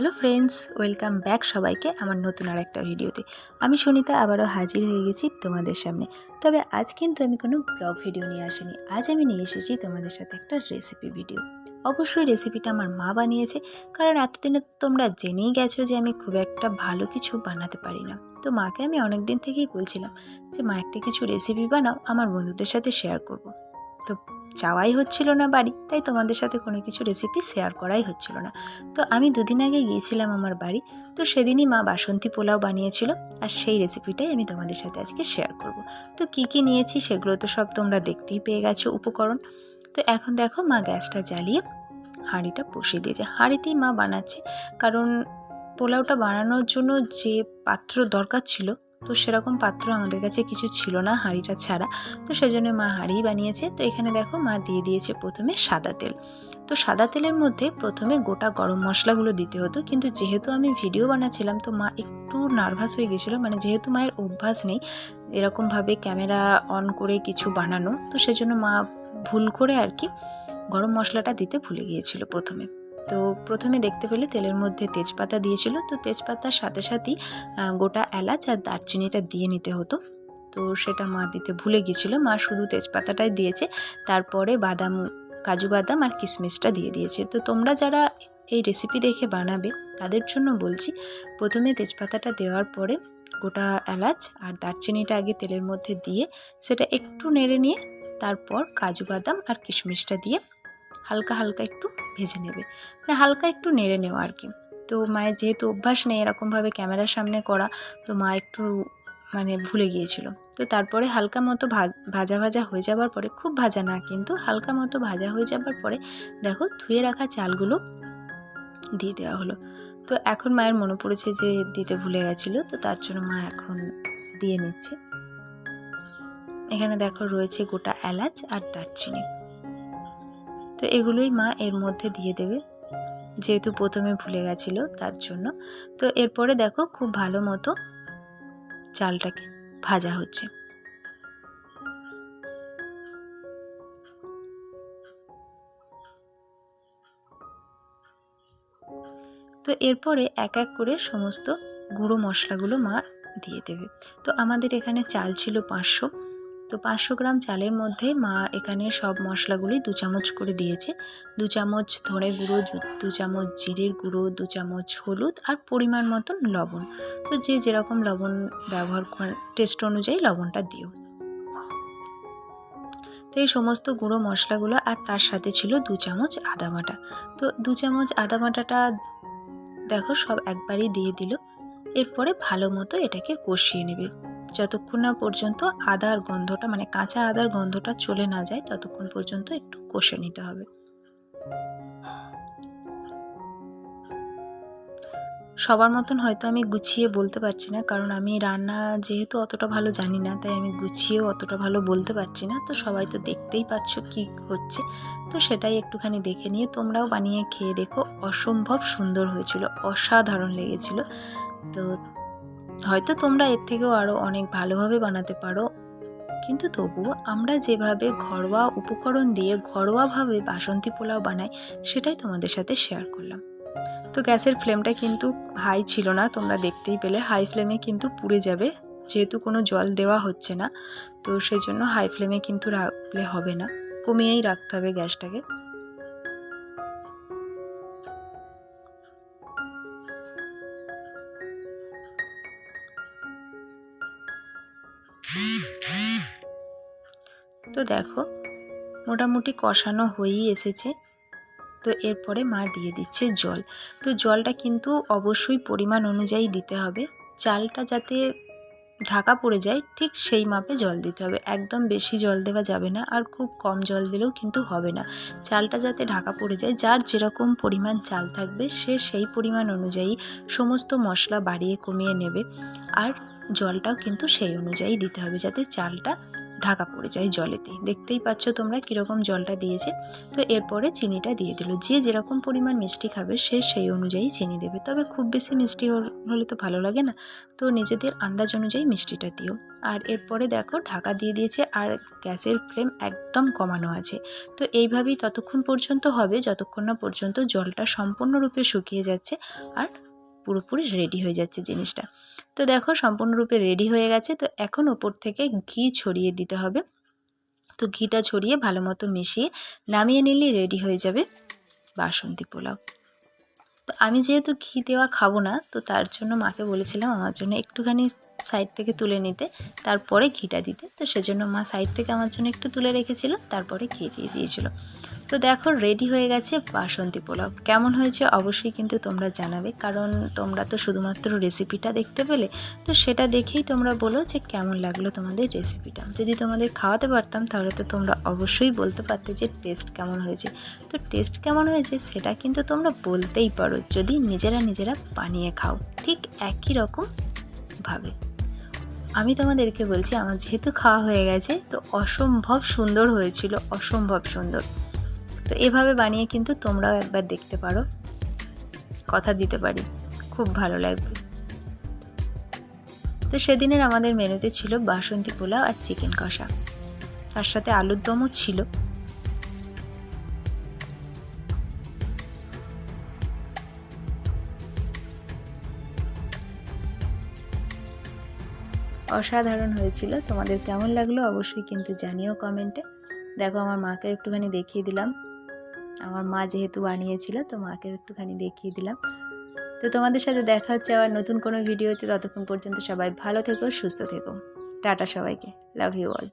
Hello friends, welcome back সবাইকে আমার নতুন আর একটা ভিডিওতে। আমি সুনিতা আবারও হাজির হয়ে গেছি তোমাদের সামনে। তবে আজ কিন্তু আমি কোনো ব্লগ ভিডিও নিয়ে আসিনি। আজ আমি নিয়ে এসেছি তোমাদের সাথে একটা রেসিপি ভিডিও অবশ্যই রেসিপিটা আমার মা বানিয়েছে, কারণ এতদিনে তোমরা জেনেই গেছো যে আমি খুব একটা ভালো কিছু বানাতে পারি না। তো মাকে আমি অনেক দিন থেকেই বলছিলাম যে, মা, একটা কিছু রেসিপি বানাও, আমার বন্ধুদের সাথে শেয়ার করব। তো যাওয়াই হচ্ছিল না বাড়ি, তাই তোমাদের সাথে কোনো কিছু রেসিপি শেয়ার করাই হচ্ছিল না। তো আমি দুদিন আগে গিয়েছিলাম আমার বাড়ি, তো সেদিনই মা বাসন্তী পোলাও বানিয়েছিল, আর সেই রেসিপিটাই আমি তোমাদের সাথে আজকে শেয়ার করব। তো কি কি নিয়েছি সেগুলো তো সব তোমরা দেখতেই পেয়ে গেছো উপকরণ। তো এখন দেখো মা গ্যাসটা জ্বালিয়ে হাঁড়িটা বসিয়ে দিয়েছে। হাঁড়িতেই মা বানাচ্ছে, কারণ পোলাওটা বানানোর জন্য যে পাত্র দরকার ছিল তো সেরকম পাত্র আমাদের কাছে কিছু ছিল না হাঁড়িটা ছাড়া। তো সেজন্য মা হাঁড়িই বানিয়েছে। তো এখানে দেখো মা দিয়ে দিয়েছে প্রথমে সাদা তেল। তো সাদা তেলের মধ্যে প্রথমে গোটা গরম মশলাগুলো দিতে হতো। কিন্তু যেহেতু আমি ভিডিও বানাচ্ছিলাম, তো মা একটু নার্ভাস হয়ে গেছিল। মানে যেহেতু মায়ের অভ্যাস নেই এরকমভাবে ক্যামেরা অন করে কিছু বানানো, তো সেজন্য মা ভুল করে আর কি গরম মশলাটা দিতে ভুলে গিয়েছিল প্রথমে। তো প্রথমে দেখতে পেলে তেলের মধ্যে তেজপাতা দিয়েছিল। তো তেজপাতার সাথে সাথেই গোটা এলাচ আর দারচিনিটা দিয়ে নিতে হতো। তো সেটা মা দিতে ভুলে গিয়েছিল। মা শুধু তেজপাতাটাই দিয়েছে, তারপরে বাদাম, কাজু বাদাম আর কিশমিশটা দিয়ে দিয়েছে। তো তোমরা যারা এই রেসিপি দেখে বানাবে, তাদের জন্য বলছি, প্রথমে তেজপাতাটা দেওয়ার পরে গোটা এলাচ আর দারচিনিটা আগে তেলের মধ্যে দিয়ে, সেটা একটু নেড়ে নিয়ে, তারপর কাজু বাদাম আর কিশমিশটা দিয়ে হালকা হালকা একটু ভেজে নেবে। মানে হালকা একটু নেড়ে নেওয়া আর কি তো মায়ের যেহেতু অভ্যাস নেই এরকমভাবে ক্যামেরার সামনে করা, তো মা একটু মানে ভুলে গিয়েছিল। তো তারপরে হালকা মতো ভাজা ভাজা হয়ে যাবার পরে, খুব ভাজা না কিন্তু হালকা মতো ভাজা হয়ে যাবার পরে দেখো ধুয়ে রাখা চালগুলো দিয়ে দেওয়া হলো। তো এখন মায়ের মনে পড়েছে যে দিতে ভুলে গেছিল, তো তার জন্য মা এখন দিয়ে নিচ্ছে। এখানে দেখো রয়েছে গোটা এলাচ আর দারচিনি। তো এগুলোই মা এর মধ্যে দিয়ে দেবে। যেহেতু প্রথমে ভুলে গেছিল তার জন্য। তো এরপরে দেখো খুব ভালো মতো চালটাকে ভাজা হচ্ছে। তো এরপরে এক এক করে সমস্ত গুঁড়ো মশলাগুলো মা দিয়ে দেবে। তো আমাদের এখানে চাল ছিল পাঁচশো। তো পাঁচশো গ্রাম চালের মধ্যে মা এখানে সব মশলাগুলি দু চামচ করে দিয়েছে। দু চামচ ধনে গুঁড়ো, দু- চামচ জিরের গুঁড়ো, দু চামচ হলুদ আর পরিমাণ মতন লবণ। তো যে যেরকম লবণ ব্যবহার করে টেস্ট অনুযায়ী লবণটা দিও। তো এই সমস্ত গুঁড়ো মশলাগুলো আর তার সাথে ছিল দু চামচ আদা বাটা। তো দু চামচ আদা বাটাটা দেখো সব একবারই দিয়ে দিল। এরপরে ভালো মতো এটাকে কষিয়ে নেবে। যতক্ষণ না পর্যন্ত আদার গন্ধটা মানে কাঁচা আদার গন্ধটা চলে না যায়, ততক্ষণ পর্যন্ত একটু কষে নিতে হবে। সবার মতন হয়তো আমি গুছিয়ে বলতে পারছি না, কারণ আমি রান্না যেহেতু অতটা ভালো জানি না, তাই আমি গুছিয়েও অতটা ভালো বলতে পারছি না। তো সবাই তো দেখতেই পাচ্ছ কি হচ্ছে। তো সেটাই একটুখানি দেখে নিয়ে তোমরাও বানিয়ে খেয়ে দেখো। অসম্ভব সুন্দর হয়েছিল, অসাধারণ লেগেছিল। তো হয়তো তোমরা এর থেকেও আরও অনেক ভালোভাবে বানাতে পারো। কিন্তু তবুও আমরা যেভাবে ঘরোয়া উপকরণ দিয়ে ঘরোয়াভাবে বাসন্তী পোলাও বানাই, সেটাই তোমাদের সাথে শেয়ার করলাম। তো গ্যাসের ফ্লেমটা কিন্তু হাই ছিল না, তোমরা দেখতেই পেলে। হাই ফ্লেমে কিন্তু পুড়ে যাবে, যেহেতু কোনো জল দেওয়া হচ্ছে না। তো সেই জন্য হাই ফ্লেমে কিন্তু রাখলে হবে না, কমিয়েই রাখতে হবে গ্যাসটাকে। তো দেখো, মোটামুটি কষানো হয়েই এসেছে। তো এরপরে মা দিয়ে দিচ্ছে জল। তো জলটা কিন্তু অবশ্যই পরিমাণ অনুযায়ী দিতে হবে। চালটা যাতে ঢাকা পড়ে যায়, ঠিক সেই মাপে জল দিতে হবে। একদম বেশি জল দেওয়া যাবে না আর খুব কম জল দিলেও কিন্তু হবে না। চালটা যাতে ঢাকা পড়ে যায়, যার যেরকম পরিমাণ চাল থাকবে, সে সেই পরিমাণ অনুযায়ী সমস্ত মশলা বাড়িয়ে কমিয়ে নেবে। আর জলটাও কিন্তু সেই অনুযায়ী দিতে হবে, যাতে চালটা ঢাকা পড়ে যায় জলেতে। দেখতেই পাচ্ছ তোমরা কীরকম জলটা দিয়েছে। তো এরপরে চিনিটা দিয়ে দিল। যে যেরকম পরিমাণ মিষ্টি খাবে, সে সেই অনুযায়ী চিনি দেবে। তবে খুব বেশি মিষ্টি হলে তো ভালো লাগে না। তো নিজেদের আন্দাজ অনুযায়ী মিষ্টিটা দিও। আর এরপরে দেখো, ঢাকা দিয়ে দিয়েছে আর গ্যাসের ফ্লেম একদম কমানো আছে। তো এইভাবেই ততক্ষণ পর্যন্ত হবে, যতক্ষণ না পর্যন্ত জলটা সম্পূর্ণরূপে শুকিয়ে যাচ্ছে। আর পুরোপুরি রেডি হয়ে যাচ্ছে জিনিসটা। তো দেখো সম্পূর্ণরূপে রেডি হয়ে গেছে। তো এখন ওপর থেকে ঘি ছড়িয়ে দিতে হবে। তো ঘিটা ছড়িয়ে ভালো মতো মিশিয়ে নামিয়ে নিলে রেডি হয়ে যাবে বাসন্তী পোলাও। তো আমি যেহেতু ঘি দেওয়া খাব না, তো তার জন্য মাকে বলেছিলাম আমার জন্য একটুখানি সাইড থেকে তুলে নিতে, তারপরে ঘিটা দিতে। তো সেজন্য মা সাইড থেকে আমার জন্য একটু তুলে রেখেছিল, তারপরে ঘি দিয়ে দিয়েছিল। তো দেখো রেডি হয়ে গেছে বাসন্তী পোলাও। কেমন হয়েছে অবশ্যই কিন্তু তোমরা জানাবে, কারণ তোমরা তো শুধুমাত্র রেসিপিটা দেখতে পেলে, তো সেটা দেখেই তোমরা বলো যে কেমন লাগল তোমাদের রেসিপিটা যদি তোমাদের খাওয়াতে পারতাম, তাহলে তো তোমরা অবশ্যই বলতে পারতে যে টেস্ট কেমন হয়েছে। তো টেস্ট কেমন হয়েছে সেটা কিন্তু তোমরা বলতেই পারো, যদি নিজেরা নিজেরা বানিয়ে খাও। ঠিক একই রকম ভাবে। আমি তোমাদেরকে বলছি, আমার যেহেতু খাওয়া হয়ে গেছে, তো অসম্ভব সুন্দর হয়েছিল, অসম্ভব সুন্দর। তো এভাবে বানিয়ে কিন্তু তোমরাও একবার দেখতে পারো। কথা দিতে পারি, খুব ভালো লাগবে। তো সেদিনের আমাদের মেনুতে ছিল বাসন্তী পোলাও আর চিকেন কষা। তার সাথে আলুর দমও ছিল। অসাধারণ হয়েছিল। তোমাদের কেমন লাগল অবশ্যই কিন্তু জানিও কমেন্টে দেখো, আমার মাকে একটুখানি দেখিয়ে দিলাম। আমার মা যেহেতু বানিয়েছিল, তো মাকে একটুখানি দেখিয়ে দিলাম। তো তোমাদের সাথে দেখা হচ্ছে আবার নতুন কোনো ভিডিওতে ততক্ষণ পর্যন্ত সবাই ভালো থেকো, সুস্থ থেকো। টাটা সবাইকে। Love you all